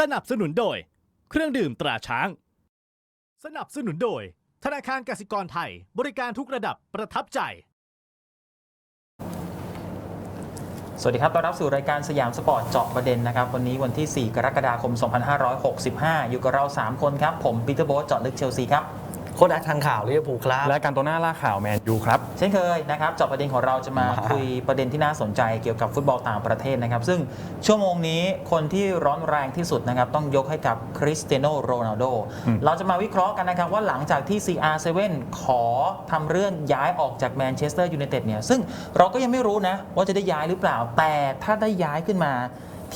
สนับสนุนโดย เครื่องดื่มตราช้าง สนับสนุนโดย ธนาคารกสิกรไทย บริการทุกระดับประทับใจ สวัสดีครับต้อนรับสู่รายการสยามสปอร์ตเจาะประเด็นนะครับ วันนี้วันที่ 4 กรกฎาคม 2565 อยู่กับเรา 3 คนครับ ผมปีเตอร์โบ๊ทเจาะลึกเชลซีครับ ค้ดแอคทันข่าวลิเวอร์พูลครับ และการตัวหน้าล่าข่าวแมนยูครับ เช่นเคยนะครับเจาะประเด็นของเราจะมามาคุยประเด็นที่น่าสนใจเกี่ยวกับฟุตบอลต่างประเทศนะครับ ซึ่งชั่วโมงนี้คนที่ร้อนแรงที่สุดนะครับต้องยกให้กับคริสเตียโนโรนัลโดอืมเราจะมาวิเคราะห์กันนะครับว่าหลังจากที่ CR7 ขอทำเรื่องย้ายออกจากแมนเชสเตอร์ยูไนเต็ดเนี่ยซึ่งเราก็ยังไม่รู้นะว่าจะได้ย้ายหรือเปล่าแต่ถ้าได้ย้ายขึ้นมา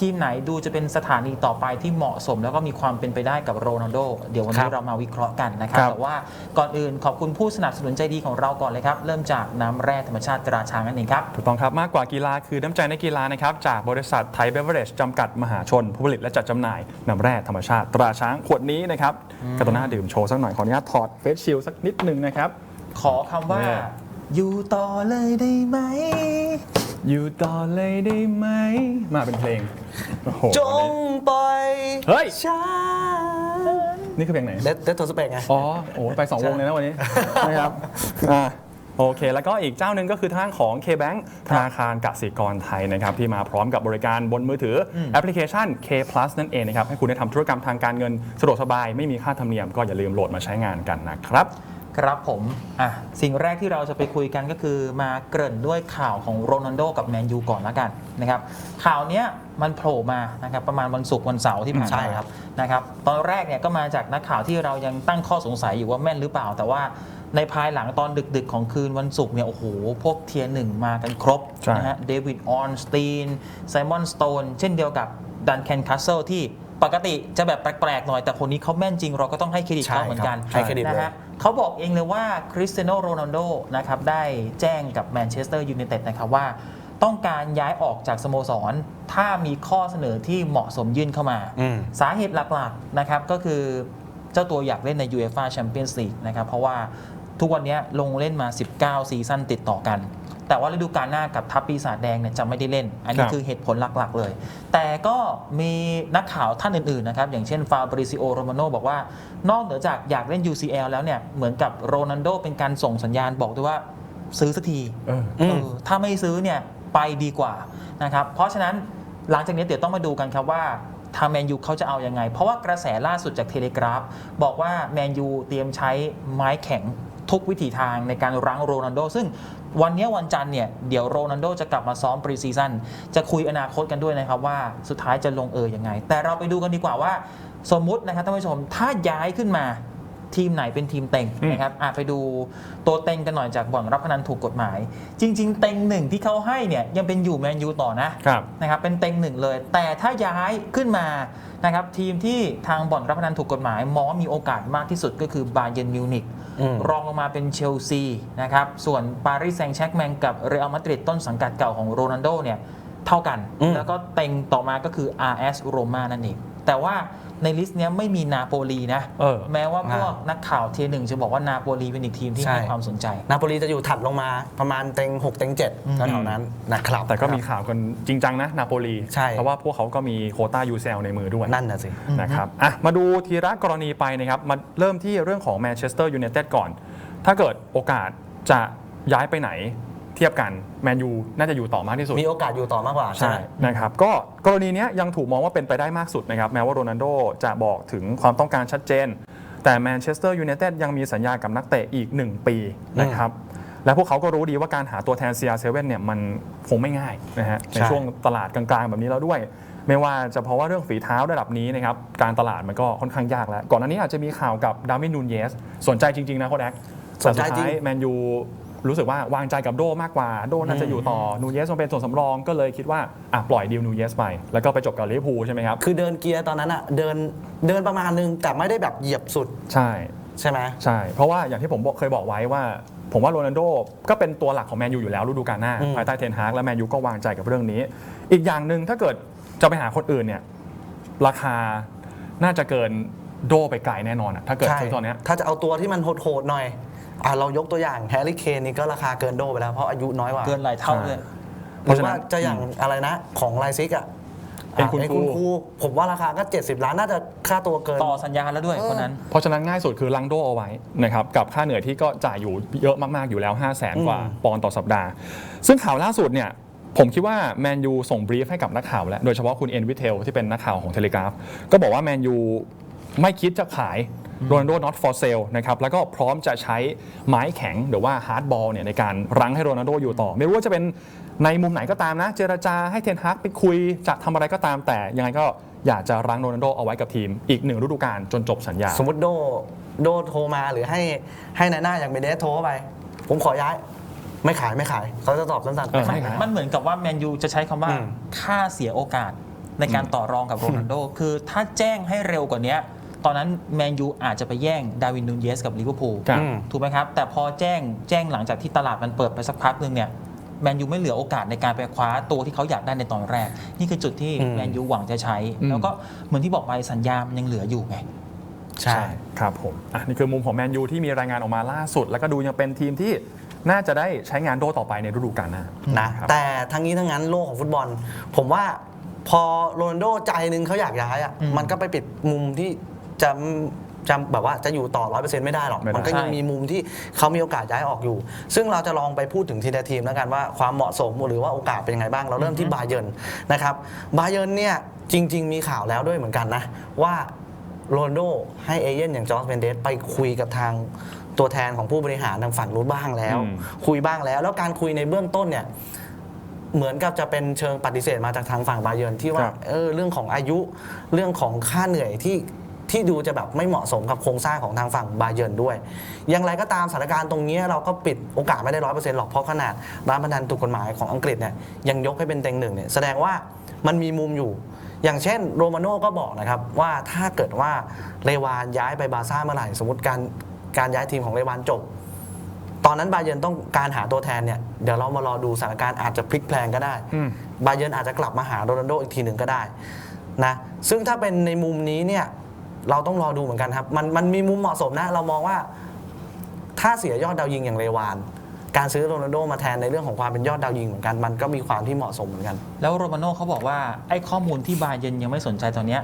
ทีมไหนดูจะเป็นสถานีต่อไปที่เหมาะสม แล้วก็มีความเป็นไปได้กับโรนัลโดเดี๋ยววันคนี้รับเรามาวิเคราะห์กันนะครับครับแต่ว่าก่อนอื่นขอบคุณผู้สนับสนุนใจดีของเราก่อนเลยครับ เริ่มจากน้ำแร่ธรรมชาติตราช้างนั่นเองครับ ถูกต้องครับ มากกว่ากีฬาคือน้ำใจในกีฬานะครับ จากบริษัทไทยเบเวอร์เรจจำกัดมหาชน ผู้ผลิตและจัดจำหน่ายน้ำแร่ธรรมชาติตราช้างขวดนี้นะครับการตัวหน้าดื่มโชว์สักหน่อยขออนุญาตถอดเฟสชิลสักนิดหนึ่งนะครับขอคำว่าแน่อยู่ต่อเลยได้ไหม อยู่ต่อเลยได้ไหม มาเป็นเพลง โอ้โหจงปล่อยเฮ้ย ฉันนี่คือเพลงไหน เดดเดดโทสเปกไง อ๋อ โอ้โหไปสองวงเลยนะวันนี้ นะครับ อ่า โอเค แล้วก็อีกเจ้าหนึ่งก็คือทางของ K-Bank ธนาคารกสิกรไทยนะครับ ที่มาพร้อมกับบริการบนมือถืออแอปพลิเคชัน K Plus นั่นเองนะครับ ให้คุณได้ทำธุรกรรมทางการเงินสะดวกสบาย ไม่มีค่าธรรมเนียมก็อย่าลืมโหลดมาใช้งานกันนะครับ ครับผมอะสิ่งแรกที่เราจะไปคุยกันก็คือมาเกริ่นด้วยข่าวของโรนัลโดกับแมนยูก่อนละกันนะครับข่าวเนี้ยมันโผล่มานะครับประมาณวันศุกร์วันเสาร์ที่ผ่านใช่มาครับนะครับตอนแรกเนี่ยก็มาจากนักข่าวที่เรายังตั้งข้อสงสัยอยู่ว่าแม่นหรือเปล่า แต่ว่าในภายหลังตอนดึกๆ ของคืนวันศุกร์เนี่ยโอ้โหพวกเทียร์หนึ่งมากันครบใช่นะฮะเดวิดออนสตีนไซมอนสโตนเช่นเดียวกับดันแคนคัสเซิลที่ปกติจะแบบแปลกๆหน่อยแต่คนนี้เขาแม่นจริงเราก็ต้องให้เครดิตเขาเหมือนกันใช่ครับให้เครดิตเลยนะฮะ เขาบอกเองเลยว่าคริสเตียโนโรนัลโดนะครับได้แจ้งกับแมนเชสเตอร์ยูไนเต็ดนะครับว่าต้องการย้ายออกจากสโมสร ถ้ามีข้อเสนอที่เหมาะสมยื่นเข้ามาอืมสาเหตุหลักๆนะครับก็คือเจ้าตัวอยากเล่นใน UEFA Champions League นะครับเพราะว่าทุกวันนี้ลงเล่นมา 19 ซีซั่นติดต่อกัน แต่ว่าฤดูกาลหน้ากับทัพปีศาจแดงเนี่ยจะไม่ได้เล่น อันนี้ครับคือเหตุผลหลักๆเลย แต่ก็มีนักข่าวท่านอื่นๆนะครับ อย่างเช่นฟาบริซิโอโรมาโนบอกว่านอกเหนือจากอยากเล่น UCL แล้วเนี่ยเหมือนกับโรนัลโดเป็นการส่งสัญญาณบอกด้วยว่าซื้อสักทีเอออืมเออถ้าไม่ซื้อเนี่ยไปดีกว่านะครับเพราะฉะนั้นหลังจากนี้เดี๋ยวต้องมาดูกันครับว่าทางแมนยูเขาจะเอาอยัางไง เพราะว่ากระแสล่าสุดจากเทเลกราฟ บอกว่าแมนยูเตรียมใช้ไม้แข็งทุกวิถีทางในการรั้งโรนัลโด ซึ่ง วันนี้วันจันทร์เนี่ยเดี๋ยวโรนันโดจะกลับมาซ้อมปรีซีซั่นจะคุยอนาคตกันด้วยนะครับว่าสุดท้ายจะลงเอยยังไง แต่เราไปดูกันดีกว่าว่า สมมุตินะครับท่านผู้ชมถ้าย้ายขึ้นมา ทีมไหนเป็นทีมเต็งอืมนะครับอะไปดูตัวเต็งกันหน่อยจากบ่อนรับพนันถูกกฎหมาย จริง ๆ เต็งหนึ่งที่เขาให้เนี่ยยังเป็นอยู่แมนยูต่อนะครับนะครับเป็นเต็งหนึ่งเลย แต่ถ้าย้ายขึ้นมานะครับทีมที่ทางบ่อนรับพนันถูกกฎหมาย มองว่ามีโอกาสมากที่สุดก็คือบาเย r n นมิวนิกอืมรองลงมาเป็นเชลซีนะครับส่วนปารีสแซงต์แชร์กแมงกับเรอัลมาดริดต้นสังกัดเก่าของโรนัลโดเนี่ยเท่ากันอืมแล้วก็เต็งต่อมาก็คือ RS โรม่านั่นเองแต่ว่า ในลิสต์เนี้ยไม่มีนาโปลีนะ เออ แม้ว่าพวกนักข่าวเทียร์หนึ่งจะบอกว่านาโปลีเป็นอีกทีมที่ใช่ ให้ความสนใจ นาโปลีจะอยู่ถัดลงมาประมาณเต็ง6เต็ง7อืมแถวๆนั้นนะครับ แต่ก็มีข่าวกันจริงจังนะนาโปลีใช่ เพราะว่าพวกเขาก็มีโควต้า UCL ในมือด้วยนั่นน่ะสิ นะครับอะมาดูทีละกรณีไปนะครับ มาเริ่มที่เรื่องของแมนเชสเตอร์ยูไนเต็ดก่อน ถ้าเกิดโอกาสจะย้ายไปไหน เทียบกันแมนยูน่าจะอยู่ต่อมากที่สุด มีโอกาสอยู่ต่อมากกว่าใช่ใช่ไหมนะครับก็กรณีเนี้ยยังถูกมองว่าเป็นไปได้มากสุดนะครับแม้ว่าโรนัลโดจะบอกถึงความต้องการชัดเจน แต่แมนเชสเตอร์ยูไนเต็ดยังมีสัญญากับนักเตะอีก 1 ปีนะครับและพวกเขาก็รู้ดีว่าการหาตัวแทน CR7 เนี่ยมันคงไม่ง่ายนะฮะในใช่ช่วงตลาดกลางๆ แบบนี้แล้วด้วย ไม่ว่าจะเพราะว่าเรื่องฝีเท้าระดับนี้นะครับการตลาดมันก็ค่อนข้างยากแล้ว ก่อนหน้านี้อาจจะมีข่าวกับดาร์วินนูนเยสสนใจจริงๆนะโค้ชแอคสนใจจริงแต่สุดท้ายแมนยู รู้สึกว่าวางใจกับโดมากกว่าโดน่าจะอยู่ต่อนูเยสมาเป็นส่วนสำรองก็เลยคิดว่าอะปล่อยดีลนูเยสไปแล้วก็ไปจบกับลิเวอร์พูลใช่ไหมครับคือเดินเกียร์ตอนนั้นอะเดินเดินประมาณนึงแต่ไม่ได้แบบเหยียบสุดใช่ใช่ไหมใช่ เพราะว่าอย่างที่ผมบอกเคยบอกไว้ว่า ผมว่าโรนัลโดก็เป็นตัวหลักของแมนยูอยู่แล้วฤดูกาลหน้าอืมภายใต้เทนฮากและแมนยูก็วางใจกับเรื่องนี้ อีกอย่างหนึ่งถ้าเกิดจะไปหาคนอื่นเนี่ยราคาน่าจะเกินโดไปไกลแน่นอนอะถ้าเกิดใช่ซื้อตอนเนี้ยถ้าจะเอาตัวที่มันโหดๆหน่อย อะเรายกตัวอย่างแฮร์รี่เคนนี่ก็ราคาเกินโดไปแล้วเพราะอายุน้อยกว่าเกินหลายเท่าเลยหเพราะรือฉะนั้ว่านจะอย่างอะไรนะของไลซิกอะเป็นคุณอะครูครูผมว่าราคาก็ 70 ล้านน่าจะค่าตัวเกิน ต่อสัญญาแล้วด้วยคนนั้น เพราะฉะนั้นง่ายสุดคือลังโดเอาไว้นะครับกับค่าเหนื่อยที่ก็จ่ายอยู่เยอะมาก ๆ อยู่แล้ว 5 0 0แสนกว่าอืมปอนด์ต่อสัปดาห์ ซึ่งข่าวล่าสุดเนี่ยผมคิดว่าแมนยูส่งบรีฟให้กับนักข่าวแล้ว โดยเฉพาะคุณเอ็นวิเทลที่เป็นนักข่าวของเทเลกราฟ ก็บอกว่าแมนยูไม่คิดจะขาย โรนัลโด not for sale นะครับแล้วก็พร้อมจะใช้ไม้แข็งหรือว่าฮาร์ดบอลเนี่ยในการรั้งให้โรนัลโดอยู่ต่อ ไม่รู้ว่าจะเป็นในมุมไหนก็ตามนะ เจรจาให้เทนฮากไปคุยจะทำอะไรก็ตามแต่ยังไงก็อยากจะรั้งโรนัลโดเอาไว้กับทีม อีกหนึ่งฤดูกาลจนจบสัญญา สมมติโดโดโทรมาหรือให้ให้นายหน้าอย่างเบเดสโทรเข้าไป ผมขอย้ายไม่ขายไม่ขายเขาจะตอบสั้นเออๆมันไม่ขายมันเหมือนกับว่าแมนยูจะใช้คำว่าอืมค่าเสียโอกาสในการต่อรองกับโรนัลโด คือถ้าแจ้งให้เร็วกว่านี้ ตอนนั้นแมนยูอาจจะไปแย่งดาวินนูนเยสกับลิเวอร์พูลครับอืมถูกไหมครับ แต่พอแจ้งแจ้งหลังจากที่ตลาดมันเปิดไปสักพักหนึ่งเนี่ยแมนยูไม่เหลือโอกาสในการไปคว้าตัวที่เขาอยากได้ในตอนแรก นี่คือจุดที่อืม แมนยูหวังจะใช้ อืม แล้วก็เหมือนที่บอกไปสัญญามันยังเหลืออยู่ไง ใช่ ครับผมอะนี่คือมุมของแมนยูที่มีรายงานออกมาล่าสุด แล้วก็ดูยังเป็นทีมที่น่าจะได้ใช้งานโดต่อไปในฤดูกาลหน้านะครับ แต่ทั้งนี้ทั้งนั้นโลกของฟุตบอล ผมว่าพอโรนัลโดใจหนึงเขาอยากย้ายอะอืม มันก็ไปปิดมุมที่ จะจะแบบว่าจะอยู่ต่อร้อยเปอร์เซ็นต์ไม่ได้หรอก ไม่ได้ มันก็ยังใช่มีมุมที่เขามีโอกาสย้ายออกอยู่ ซึ่งเราจะลองไปพูดถึงทีละทีมแล้วกันว่าความเหมาะสมหรือว่าโอกาสเป็นยังไงบ้าง เราเริ่มที่บาเยิร์นนะครับบาเยิร์นเนี่ยจริง ๆ มีข่าวแล้วด้วยเหมือนกันนะ ว่าโรนัลโดให้เอเย่นอย่างจอร์จเวนเดสไปคุยกับทางตัวแทนของผู้บริหารทางฝั่งนู้นบ้างแล้ว อืม คุยบ้างแล้ว แล้วการคุยในเบื้องต้นเนี่ย เหมือนกับจะเป็นเชิงปฏิเสธมาจากทางฝั่งบาเยิร์นที่ว่าครับ เออเรื่องของอายุเรื่องของค่าเหนื่อยที่ ที่ดูจะแบบไม่เหมาะสมกับโครงสร้างของทางฝั่งบาเยิร์นด้วย อย่างไรก็ตามสถานการณ์ตรงนี้เราก็ปิดโอกาสไม่ได้ร้อยเปอร์เซ็นต์หรอก เพราะขนาดร้านพนันถูกกฎหมายของอังกฤษเนี่ยยังยกให้เป็นเต็งหนึ่งเนี่ยแสดงว่ามันมีมุมอยู่ อย่างเช่นโรมาโน่ก็บอกนะครับว่าถ้าเกิดว่าเรวานย้ายไปบาร์ซ่าเมื่อไหร่สมมติการการย้ายทีมของเรวานจบ ตอนนั้นบาเยิร์นต้องการหาตัวแทนเนี่ยเดี๋ยวเรามารอดูสถานการณ์อาจจะพลิกแพลงก็ได้อืมบาเยิร์นอาจจะกลับมาหาโรนัลโดอีกทีหนึ่งก็ได้นะซึ่งถ้าเป็นในมุมนี้เนี่ย เราต้องรอดูเหมือนกันครับ มันมันมีมุมเหมาะสมนะ เรามองว่า ถ้าเสียยอดดาวยิงอย่างเรวาน การซื้อโรนัลโดมาแทนในเรื่องของความเป็นยอดดาวยิงเหมือนกัน มันก็มีความที่เหมาะสมเหมือนกัน แล้วโรมาโน่เขาบอกว่าไอ้ข้อมูลที่บาเยร์นยังไม่สนใจตอนเนี้ย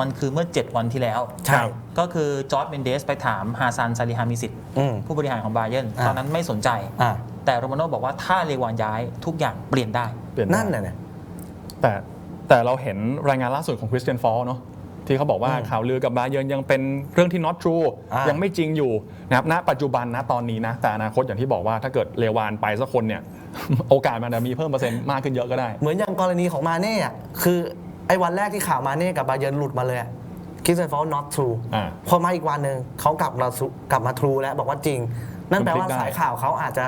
มันคือเมื่อ 7 วันที่แล้ว ใช่ ก็คือจอร์ดเมนเดสไปถามฮาซันซาลิฮามิสิตอืม ผู้บริหารของบาเยร์นอ่า ตอนนั้นไม่สนใจ อ่าแต่โรมาโน่บอกว่าถ้าเลวานย้ายทุกอย่างเปลี่ยนได้ เปลี่ยนได้นั่นน่ะเนี่ยแต่แต่เราเห็นรายงานล่าสุดของคริสเตียนฟอลเนาะ ที่เขาบอกว่าอืมข่าวลือกับบาเยิร์นยังเป็นเรื่องที่ not true อ่ายัยังไม่จริงอยู่นะครับณปัจจุบันนะตอนนี้นะแต่อนาคตอย่างที่บอกว่าถ้าเกิดเลวานไปสักคนเนี่ยโอกาสมันจะมีเพิ่มเปอร์เซ็นต์มากขึ้นเยอะก็ได้ เหมือนอย่างกรณีของมาเน่อะคือไอ้วันแรกที่ข่าวมาเน่กับบาเยิร์นหลุดมาเลยคิสเซนฟอล not true อ่าพอมาอีกวันหนึ่งเขากลับมา true- กลับมา true แล้วบอกว่าจริง นั่นแปลว่ามันพลิกได้สายข่าวเขาอาจจะ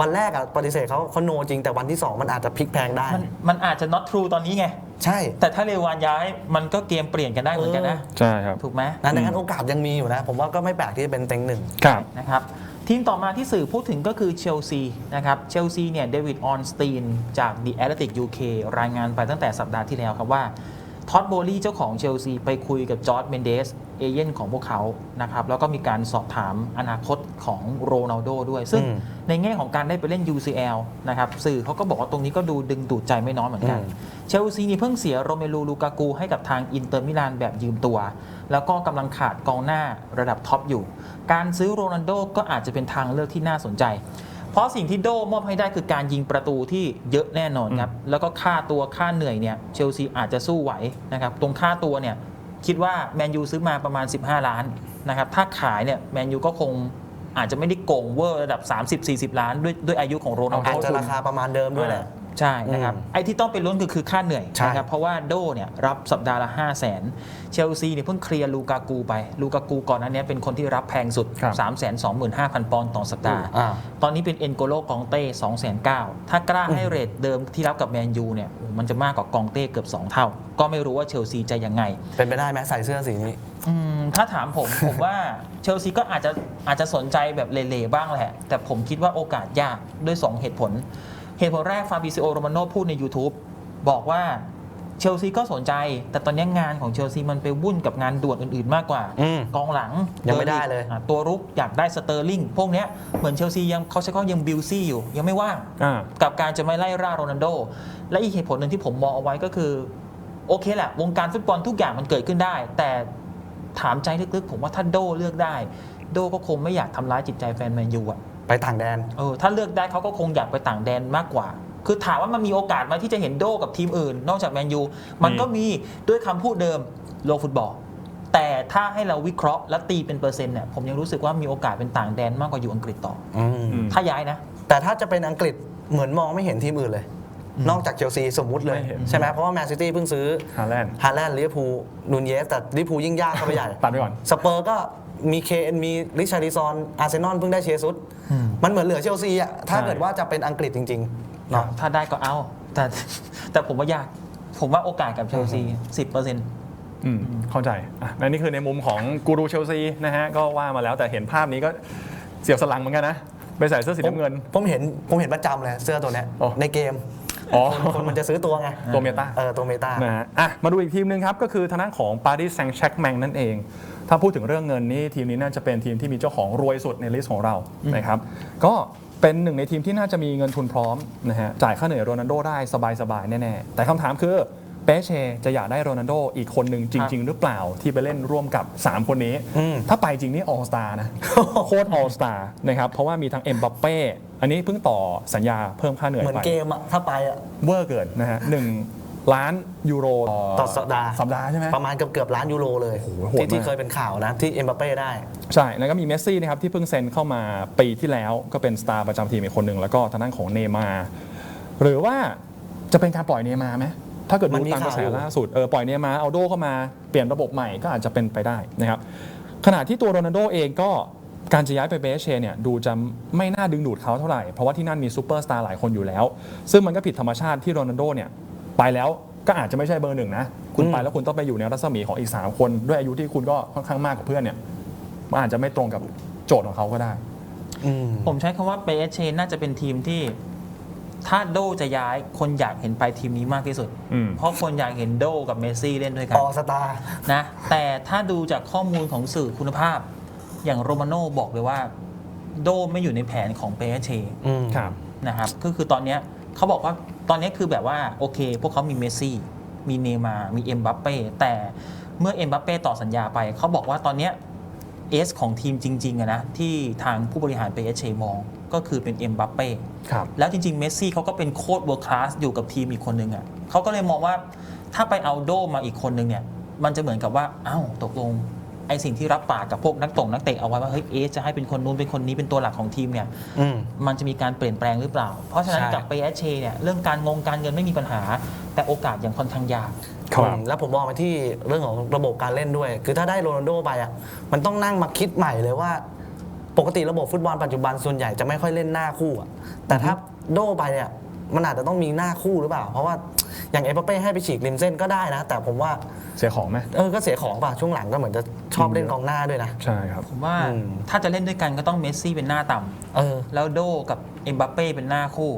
วันแรกอะปฏิเสธเขาเขาโนจริงแต่วันที่ 2 มันอาจจะพลิกแพลงได้มันมันอาจจะ not true ตอนนี้ไง ใช่แต่ถ้าเลวานย้ายมันก็เกมเปลี่ยนกันได้เหมือนกันนะ ใช่ครับ ถูกไหมนะดังนั้นโอกาสยังมีอยู่นะ ผมว่าก็ไม่แปลกที่จะเป็นเต็งหนึ่งครับ นะครับทีมต่อมาที่สื่อพูดถึงก็คือเชลซีนะครับเชลซีเนี่ยเดวิดออนสตีนจาก The Athletic UK รายงานไปตั้งแต่สัปดาห์ที่แล้วครับว่า ท็อดโบลี่เจ้าของเชลซีไปคุยกับจอร์ดเมนเดสเอเย่นของพวกเขานะครับแล้วก็มีการสอบถามอนาคตของโรนัลโดด้วย ซึ่งอืมในแง่ของการได้ไปเล่น UCL นะครับสื่อเขาก็บอกว่าตรงนี้ก็ดูดึงดูดใจไม่น้อยเหมือนกันอืมเชลซีนี่เพิ่งเสียโรเมลูลูกากูให้กับทางอินเตอร์มิลานแบบยืมตัว แล้วก็กำลังขาดกองหน้าระดับท็อปอยู่ การซื้อโรนัลโดก็อาจจะเป็นทางเลือกที่น่าสนใจ เพราะสิ่งที่โดมอบให้ได้คือการยิงประตูที่เยอะแน่นอนครับ แล้วก็ค่าตัวค่าเหนื่อยเนี่ยเชลซีอาจจะสู้ไหวนะครับ ตรงค่าตัวเนี่ยคิดว่าแมนยูซื้อมาประมาณ 15 ล้านนะครับ ถ้าขายเนี่ยแมนยูก็คงอาจจะไม่ได้โกงเวอร์ระดับ 30-40 ล้านด้วยด้วยอายุของโรนัลโดอาจจะราคาประมาณเดิมด้วยแหละ ใช่นะครับอืมไอ้ที่ต้องไปลุ้นคือคือค่าเหนื่อยใช่นะครับเพราะว่าโดเนี่ยรับสัปดาห์ละ 5 0 0 0 0นเชลซีเนี่ยเพิ่งเคลียร์ลูกากูไป ลูกากูก่อนหนั้านเนี้ยเป็นคนที่รับแพงสุดครับ3 2 5 0 0 0 ปอนด์ต่อสัปดาห์อ่าตอนนี้เป็นเอ็นโกโลกองเต้2 9 0 0 0ถ้ากล้าให้เรทเดิมที่รับกับแมนยูเนี่ยโอ้มันจะมากกว่ากองเต้เกือบ 2 เท่า ก็ไม่รู้ว่าเชลซีจะยังไง เป็นไปได้ไหมใส่เสื้อสีนี้อืมถ้าถามผมผมว่าเชลซีก็อาจจะอาจจะสนใจแบบเล่ๆบ้างแหละ แต่ผมคิดว่าโอกาสยากด้วย 2 เหตุผล เหตุผลแรกฟาบิซิโอโรมาโนพูดใน YouTube บอกว่าเชลซีก็สนใจ แต่ตอนนี้งานของเชลซีมันไปวุ่นกับงานด่วนอื่นๆมากกว่า อืมกองหลังยังไม่ได้เลย อะตัวรุกอยากได้สเตอร์ลิงพวกเนี้ยเหมือนเชลซียังเขาใช้คำว่ายังบิลซี่อยู่ ยังไม่ว่าง อ่า กับการจะไม่ไล่ร่าโรนัลโด และอีกเหตุผลหนึ่งที่ผมมองเอาไว้ก็คือ โอเคแหละ วงการฟุตบอลทุกอย่างมันเกิดขึ้นได้ แต่ถามใจลึกๆ ผมว่าถ้าโดเลือกได้ โดก็คงไม่อยากทำร้ายจิตใจแฟนแมนยูอะ ไปต่างแดน เออถ้าเลือกได้เขาก็คงอยากไปต่างแดนมากกว่า คือถามว่ามันมีโอกาสไหมที่จะเห็นโดกับทีมอื่น นอกจากแมนยูมันก็มีด้วยคำพูดเดิมโลกฟุตบอล แต่ถ้าให้เราวิเคราะห์และตีเป็นเปอร์เซ็นต์เนี่ยผมยังรู้สึกว่ามีโอกาสเป็นต่างแดนมากกว่าอยู่อังกฤษต่ออืมอืม ถ้าย้ายนะ แต่ถ้าจะเป็นอังกฤษเหมือนมองไม่เห็นทีมอื่นเลย นอกจากเชลซีสมมุติเลย ไม่เห็น ใช่ไหมเพราะว่าแมนซิตี้เพิ่งซื้อฮาแลนด์ฮาแลนด์ลิเวอร์พูลนูนเยสแต่ลิเวอร์พูลยิ่งยากเข้าไปใหญ่ ตัดไปก่อน สเปอร์ก็ มีเคนมีริชาร์ดิซอนอาร์เซนอลเพิ่งได้เชซุสมันเหมือนเหลือเชลซีอะถ้าใช่เกิดว่าจะเป็นอังกฤษจริงๆเนาะถ้าได้ก็เอา แต่แต่ผมว่ายาก ผมว่าโอกาสกับเชลซีสิบเปอร์เซ็นต์อืมเข้าใจอะและนี่คือในมุมของกูรูเชลซีนะฮะ ก็ว่ามาแล้วแต่เห็นภาพนี้ก็เสียวสลังเหมือนกันนะไปใส่เสื้อสีน้ำเงิน ผมเห็นผมเห็นประจำเลยเสื้อตัวเนี้ยอ๋อในเกมอ๋อคนคนมันจะซื้อตัวไง ตัวเมตาเออตัวเมตานะฮะอะมาดูอีกทีมหนึ่งครับ ก็คือทางด้านของปารีสแซงต์แชร์กแมงนั่นเอง ถ้าพูดถึงเรื่องเงินนี่ทีมนี้น่าจะเป็นทีมที่มีเจ้าของรวยสุดในลิสต์ของเรานะครับก็เป็นหนึ่งในทีมที่น่าจะมีเงินทุนพร้อมนะฮะจ่ายค่าเหนื่อยโรนัลโดได้สบายๆแน่ๆแต่คำถามคือเปเชจะอยากได้โรนัลโดอีกคนหนึ่งจริง ๆ หรือเปล่าที่ไปเล่นร่วมกับ 3 คนนี้อืมถ้าไปจริงนี่ออสตานะโคตรออสตานะครับ เพราะว่ามีทั้งเอ็มบัปเป้อันนี้เพิ่งต่อสัญญาเพิ่มค่าเหนื่อยเหมือนไปเกมอะถ้าไปอะเวอร์เกินนะฮะหนึ่ง ล้านยูโรต่อสัปดาห์สัปดาห์ใช่ไหมประมาณเกือบเกือบล้านยูโรเลยโอ้โหโหดที่ที่มากเคยเป็นข่าวนะที่เอ็มบัปเป้ได้ ใช่ แล้วก็มีเมสซี่นะครับที่เพิ่งเซ็นเข้ามาปีที่แล้วก็เป็นสตาร์ประจำทีมอีกคนหนึ่งแล้วก็ทางด้านของเนย์มาร์หรือว่าจะเป็นการปล่อยเนย์มาร์ไหมถ้าเกิดมัดูนมีตามกระแสข่าวอยู่ล่าสุดเออปล่อยเนย์มาร์เอาโดเข้ามาเปลี่ยนระบบใหม่ก็อาจจะเป็นไปได้นะครับขณะที่ตัวโรนัลโดเองก็การจะย้ายไปเบสเชเนี่ยดูจะไม่น่าดึงดูดเขาเท่าไหร่ เพราะว่าที่นั่นมีซูเปอร์สตาร์หลายคนอยู่แล้ว ซึ่งมันก็ผิดธรรมชาติที่โรนัลโดเนี่ย ไปแล้วก็อาจจะไม่ใช่เบอร์หนึ่งนะคุณอืมไปแล้วคุณต้องไปอยู่ในรัศมีของอีกสามคน ด้วยอายุที่คุณก็ค่อนข้างมากกว่าเพื่อนเนี่ยมันอาจจะไม่ตรงกับโจทย์ของเขาก็ได้อืมผมใช้คำว่าเปเชน่าจะเป็นทีมที่ ถ้าโดจะย้ายคนอยากเห็นไปทีมนี้มากที่สุดอืมเพราะคนอยากเห็นโดกับเมสซี่เล่นด้วยกัอนอสตาร์นะแต่ถ้าดูจากข้อมูลของสื่อคุณภาพ อย่างโรมาโน่บอกเลยว่า โดไม่อยู่ในแผนของเปเชอืมครับนะครับก็คือตอนเนี้ย เขาบอกว่าตอนเนี้ยคือแบบว่าโอเค พวกเขามีเมสซี่ มีเนย์มาร์มีเอ็มบัปเป้แต่เมื่อเอ็มบัปเป้ต่อสัญญาไป เขาบอกว่าตอนเนี้ยเอสของทีมจริงๆอะนะที่ทางผู้บริหารเปเชมองก็คือเป็นเอ็มบัปเป้ครับแล้วจริงๆเมสซี่เขาก็เป็นโค้ดเวิร์คลาสอยู่กับทีมอีกคนนึงอะเขาก็เลยมองว่าถ้าไปเอาโดมาอีกคนนึงเนี่ยมันจะเหมือนกับว่าอ้าวตกลงไอสิ่งที่รับปากกับพวกนักตงนักเตะเอาไว้ว่าเฮ้ยเอะจะให้เป็นคนนู้นเป็นคนนี้เป็นตัวหลักของทีมเนี่ยอืม มันจะมีการเปลี่ยนแปลงหรือเปล่า เพราะฉะนั้นใช่กับเปเชเนี่ยเรื่องการงงการเงินไม่มีปัญหา แต่โอกาสยังค่อนข้างยาก ครับ อืมแล้วผมมองไปที่เรื่องของระบบการเล่นด้วย คือถ้าได้โรนัลโดไปอะมันต้องนั่งมาคิดใหม่เลยว่า ปกติระบบฟุตบอลปัจจุบันส่วนใหญ่จะไม่ค่อยเล่นหน้าคู่อะแต่ถ้าโดไปเนี่ย มันอาจจะต้องมีหน้าคู่หรือเปล่า เพราะว่าอย่างเอเปเป้ให้ไปฉีกริมเส้นก็ได้นะ แต่ผมว่าเสียของไหมเออก็เสียของป่ะช่วงหลังก็เหมือนจะชอบเล่นกองหน้าด้วยนะ ใช่ครับผมว่าอืม ถ้าจะเล่นด้วยกันก็ต้องเมสซี่เป็นหน้าต่ำเออ แล้วโดกับเอ็มบัปเป้เป็นหน้าคู่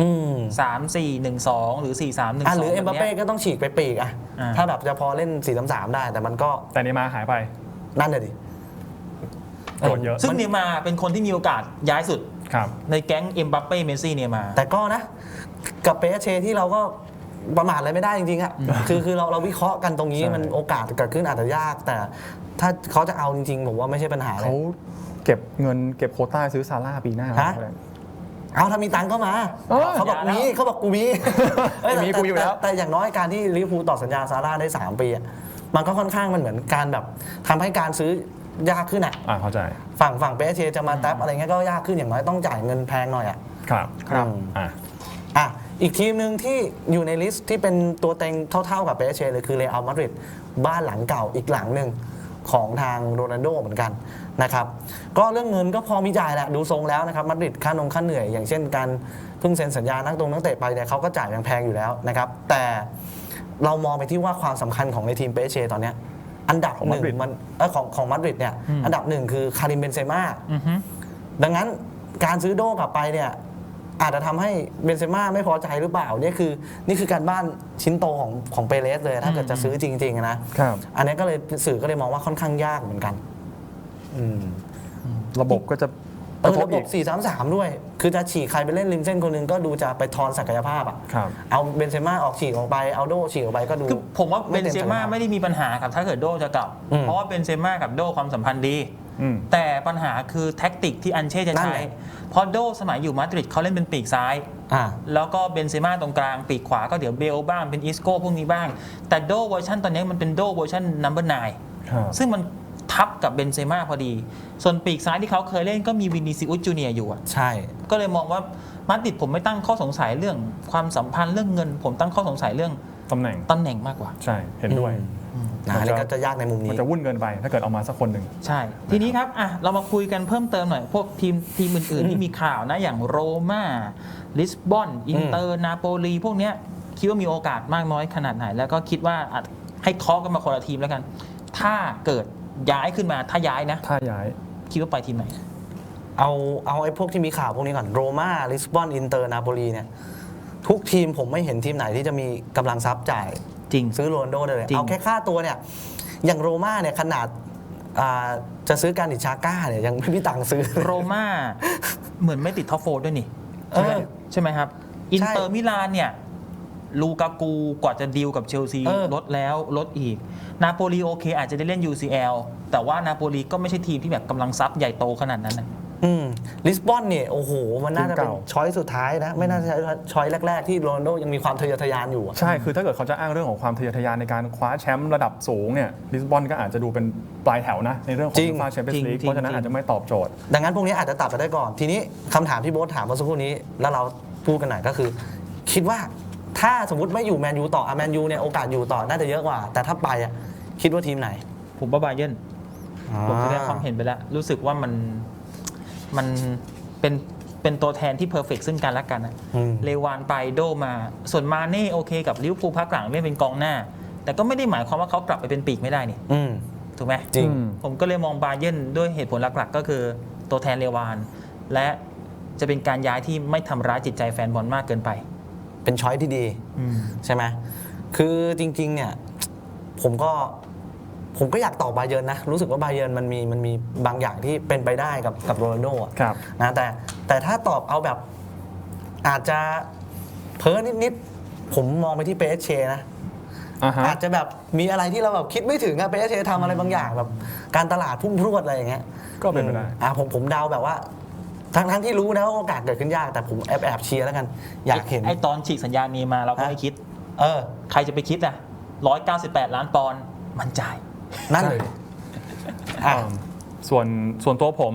อืม3 4 1 2 หรือ 4 3 1 2อะหรือเอ็มบัปเป้ก็ต้องฉีกไปปีกอะอ่า ถ้าแบบจะพอเล่น4ี่สามได้ แต่มันก็แต่เนย์มาร์หายไปนั่นเลยดิโจทย์เยอะซึ่งเนย์มาร์เป็นคนที่มีโอกาสย้ายสุดครับ ในแก๊งเอ็มบัปเป้เมสซี่เนย์มาร์แต่ก็นะ กับเปเชที่เราก็ประมาทอะไรไม่ได้จริงๆอะคือคือเราเราวิเคราะห์กันตรงนี้ใช่มันโอกาสเกิดขึ้นอาจจะยาก แต่ถ้าเขาจะเอาจริงๆผมว่าไม่ใช่ปัญหาเลเขายเก็บเงินเก็บโควต้าซื้อซาร่าปีหน้าฮะเอาถ้ามีตังค์ก็มาเออเขาบอกมีเขาบอกกูมีเอ้ยแต่มีกูอยู่แล้วแต่แต่อย่างน้อยการที่ลิเวอร์พูลต่อสัญญาซาร่าได้ 3 ปีอะมันก็ค่อนข้างมันเหมือนการแบบทำให้การซื้อ ยากขึ้นอะ อ่าเข้าใจฝั่งฝั่งเปเชจะมาแท็บอะไรเงี้ยก็ยากขึ้นอย่างน้อยต้องจ่ายเงินแพงหน่อยอะครับครับอ่าอะอีกทีมหนึ่งที่อยู่ในลิสต์ที่เป็นตัวเต็งเท่าๆกับเปเชเลยคือเรอัลมาดริดบ้านหลังเก่าอีกหลังหนึ่งของทางโรนัลโดเหมือนกันนะครับก็เรื่องเงินก็พอมีจ่ายแหละดูทรงแล้วนะครับมาดริดค่านงค่าเหนื่อย อย่างเช่นการเพิ่งเซ็นสัญญานักตรงนักเตะไปเนี่ยเขาก็จ่ายแพงๆอยู่แล้วนะครับแต่เรามองไปที่ว่าความสำคัญของในทีมเปเชตอนเนี้ย อันดับของหมานึ่ดริดงมันเออของของมาดริดเนี่ยอันดับหนึ่งคือคาริมเบนเซม่าอือฮึดังนั้นการซื้อโดกลับไปเนี่ยอาจจะทำให้เบนเซม่าไม่พอใจหรือเปล่าเนี่ยคือนี่คือการบ้านชิ้นโตของของเปเรสเลยถ้าเกิดจะซื้อจริงๆอะนะครับ อันนี้ก็เลยสื่อก็เลยมองว่าค่อนข้างยากเหมือนกัน อืม ระบบก็จะ เออระทบระบอีบก4 3 3 ด้วย คือจะฉีกใครไปเล่นริมเส้นคนหนึงก็ดูจะไปทอนศักยภาพอะครับ เอาเบนเซม่าออกฉีกออกไป เอาโดฉีกออกไปก็ดู คือผมว่าเบนต็เซม่าศักยภพไม่ได้มีปัญหาครับถ้าเกิดโดจะกลับ อืมเพราะว่าเบนเซม่ากับโดความสัมพันธ์ดี อืม แต่ปัญหาคือแท็กติกที่อันเช่จะนั่นใช้แหละ เพราะโดสมัยอยู่มาดริดเขาเล่นเป็นปีกซ้าย อ่า แล้วก็เบนเซม่าตรงกลางปีกขวาก็เดี๋ยวเบลบ้างเป็นอิสโก้พวกนี้บ้าง แต่โดเวอร์ชันตอนนี้มันเป็นโดเวอร์ชันนัมเบอร์นครับ ซึ่งมัน ทับกับเบนเซม่าพอดี ส่วนปีกซ้ายที่เขาเคยเล่นก็มีวินิซิอุสจูเนียร์อยู่อะใช่ ก็เลยมองว่ามาดริดผมไม่ตั้งข้อสงสัยเรื่องความสัมพันธ์เรื่องเงิน ผมตั้งข้อสงสัยเรื่องตำแหน่งตำแหน่งมากกว่า ใช่เห็นด้วยนะอันนี้ก็จะยากในมุมมันนี้จะวุ่นเกินไปถ้าเกิดเอามาสักคนหนึ่งใช่ ทีนี้ครับอะเรามาคุยกันเพิ่มเติมหน่อย พวกทีมทีมอื่นๆที่มีข่าวนะ อย่างโรม่าลิสบอน อินเตอร์ นาโปลี พวกเนี้ยคิดว่ามีโอกาสมากน้อยขนาดไหน แล้วก็คิดว่าอาจให้เคาะกันมาคนละทีมแล้วกัน ถ้าเกิด ย้ายขึ้นมาถ้าย้ายนะ ถ้าย้าย คิดว่าไปทีมไหน เอาเอาไอ้พวกที่มีข่าวพวกนี้ก่อนโรม่าลิสบอนอินเตอร์นาโปลีเนี่ยทุกทีมผมไม่เห็นทีมไหนที่จะมีกำลังทรัพย์จ่าย จริง ซื้อโรนลโดได้เลย จริง เอาแค่ค่าตัวเนี่ย อย่างโรม่าเนี่ยขนาดอ่าจะซื้อการดิชาก้าเนี่ยยังไม่มีตังค์ซื้อ โรม่าเหมือนไม่ติดท็อปโฟร์ด้วยนี่เออใช่ไหมครับ อินใช่เตอร์มิลานเนี่ย ลูกากูกว่าจะดีลกับเชลซีเออ ลดแล้วลดอีก นาโปลีโอเค อาจจะได้เล่น UCL แต่ว่านาโปลีก็ไม่ใช่ทีมที่แบบกำลังซับใหญ่โตขนาดนั้นนะ อืมลิสบอนเนี่ยโอ้โห มันน่าจะเป็นทีมเก่า ช้อยสุดท้ายนะ ไม่น่าจะใช่ช้อยแรก ๆ ที่โรนลโดยังมีความทะเยอทะยานอยู่อะ ใช่ คือถ้าเกิดเขาจะอ้างเรื่องของความทะเยอทะยานในการคว้าแชมป์ระดับสูงเนี่ยลิสบอนก็อาจจะดูเป็นปลายแถวนะ ในเรื่องของจริงยูฟ่าแชมเปี้ยนส์ลีกจริงเพราะฉะนั้นจริง อาจจะไม่ตอบโจทย์ ดังนั้นพวกนี้อาจจะตัดไปได้ก่อน ทีนี้คำถามที่โบ๊ทถามเมื่อสักครู่นี้ แล้วเราพูดกันหน่อยก็คือ คิดว่า ถ้าสมมติไม่อยู่แมนยูต่ออะแมนยูเนี่ยโอกาสอยู่ต่อน่าจะเยอะกว่า แต่ถ้าไปอะคิดว่าทีมไหนผมว่าบาเยร์นผมจะได้ความเห็นไปแล้ว รู้สึกว่ามันมันเป็นเป็นตัวแทนที่เพอร์เฟกซึ่งกันและกันนะอืมเลวานไปโดมา ส่วนมาเน่โอเคกับลิเวอร์พูลพักหลังเล่นเป็นกองหน้า แต่ก็ไม่ได้หมายความว่าเขากลับไปเป็นปีกไม่ได้นี่อืมถูกไหมจริงอืมผมก็เลยมองบาเยร์นด้วยเหตุผลหลักๆ ก็คือตัวแทนเลวาน และจะเป็นการย้ายที่ไม่ทำร้ายจิตใจแฟนบอลมากเกินไป เป็นช้อยที่ดีใช่ไหมคือจริงๆเนี่ยผมก็ผมก็อยากตอบบาเยิร์นนะ รู้สึกว่าบาเยิร์นมันมีมันมีบางอย่างที่เป็นไปได้กับกับโรนัลโดอะครับนะแต่แต่ถ้าตอบเอาแบบอาจจะเพ้อนิดๆ ผมมองไปที่เปเอเชนะอ่าฮะอาจจะแบบมีอะไรที่เราแบบคิดไม่ถึงอะเปเอเชทำอะไรบางอย่างแบบการตลาดพุ่งพรวดอะไรอย่างเงี้ยก็เป็นไปได้อะผมผมเดาแบบว่า ทั้งทั้งที่รู้นะว่าโอกาสเกิดขึ้นยากแต่ผมแอบแอบเชียร์แล้วกัน อยากเห็นไอ้ตอนฉีกสัญญานี้มาเราก็ฮะไม่คิด เออ ใครจะไปคิดอะ198ล้านปอนด์มันจ่ายนั่นเลยอะอ่าส่วนส่วนตัวผม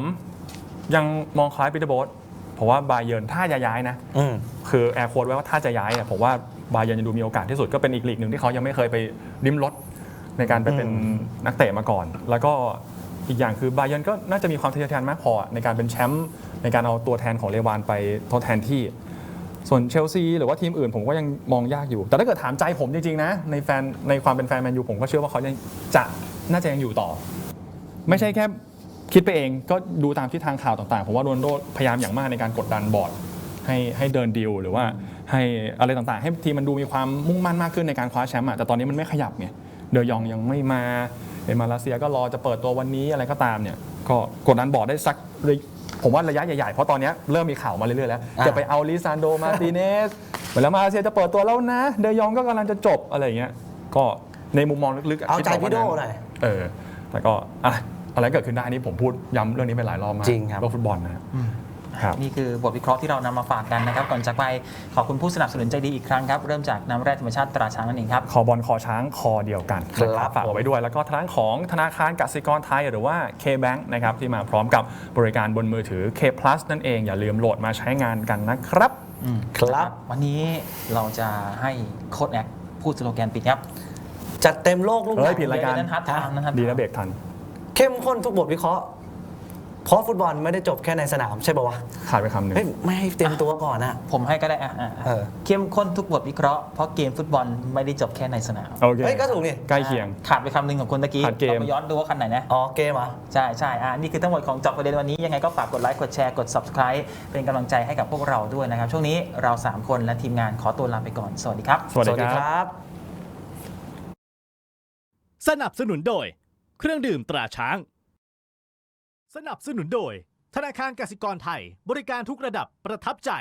ยังมองคล้ายปีเตอร์โบสเพราะว่าบาเยิร์นถ้าจะย้ายนะอืมคือแอร์โค้ดไว้ว่าถ้าจะย้ายเนี่ยผมว่าบาเยิร์นจะดูมีโอกาสที่สุดก็เป็นอีกลีกหนึ่งที่เขายังไม่เคยไปริมรถในการไปเป็นอืมนักเตะมาก่อน แล้วก็อีกอย่างคือบาเยิร์นก็น่าจะมีความทะเยอทะยานมากพอในการเป็นแชมป์ ในการเอาตัวแทนของเลวานไปทดแทนที่ ส่วนเชลซีหรือว่าทีมอื่นผมก็ยังมองยากอยู่ แต่ถ้าเกิดถามใจผมจริงๆนะในแฟนในความเป็นแฟนแมนยูผมก็เชื่อว่าเขายังจะน่าจะยังอยู่ต่อ ไม่ใช่แค่คิดไปเองก็ดูตามที่ทางข่าวต่างๆ ผมว่าโรนโดพยายามอย่างมากในการกดดันบอร์ดให้ให้เดินดีลหรือว่าให้อะไรต่างๆ ให้ทีมมันดูมีความมุ่งมั่นมากขึ้นในการคว้าแชมป์อะแต่ตอนนี้มันไม่ขยับไงเดยองยังไม่มาเอมาเลเซียก็รอจะเปิดตัววันนี้อะไรก็ตามเนี่ยก็กดดันบอร์ดได้สักระย ผมว่าระยะใหญ่ๆ เพราะตอนนี้เริ่มมีข่าวมาเรื่อยๆแล้วอ่าจะไปเอาลิซานโดมาติเนสเวลามาเลเซียจะเปิดตัวแล้วนะ เดยองก็กำลังจะจบอะไรอย่างเงี้ยก็ในมุมมองลึกๆะเอาใจคิพี่โดว่าหน่อยเออแต่ก็อะอะไรเกิดขึ้นได้นี่ผมพูดย้ำเรื่องนี้ไปหลายรอบมากจริงครับเรื่องฟุตบอลนะ ครับครับนี่คือบทวิเคราะห์ที่เรานำมาฝากกันนะครับก่อนจากไปขอบคุณผู้สนับสนุนใจดีอีกครั้งครับเริ่มจากน้ำแร่ธรรมชาติตราช้างนั่นเองครับ คอบอลคอช้างคอเดียวกันครับนะฝากเอาไว้ด้วย แล้วก็ทางของธนาคารกสิกรไทยหรือว่า K-Bank นะครับที่มาพร้อมกับบริการบนมือถือ K Plus นั่นเองอย่าลืมโหลดมาใช้งานกันนะครับครับ วันนี้เราจะให้โค้ดแอคพูดสโลแกนปิดครับจัดเต็มโลกลูกเฮ้ยหนังผิดรายการ เดี๋วนั้นฮัทไทม์นะครับ ดีนะเบรกทัน เข้มข้นทุกบทวิเคราะห์ เพราะฟุตบอลไม่ได้จบแค่ในสนามใช่ป่าวะขาดไปคำหนึ่งเฮ้ยไม่ให้เตรียมตัวก่อนอะ ผมให้ก็ได้อะอะอะเออ เข้มข้นทุกบทวิเคราะห์เพราะเกมฟุตบอลไม่ได้จบแค่ในสนามโอเคเฮ้ยก็ถูกนี่ใกล้เคียง ขาดไปคำหนึ่งของคนตะกี้ขาดเกม เราไปย้อนดูว่าคันไหนนะ อ๋อเกมเหรอใช่ใช่อ่านี่คือทั้งหมดของเจอบประเด็นวันนี้ ยังไงก็ฝากกดไลค์ กดแชร์ กด subscribe เป็นกำลังใจให้กับพวกเราด้วยนะครับ ช่วงนี้เรา 3 คนและทีมงานขอตัวลาไปก่อน สวัสดีครับ สวัสดีครับบสนับสนุนโดย เครื่องดื่มตราช้าง สนับสนุนโดย ธนาคารกสิกรไทย บริการทุกระดับประทับใจ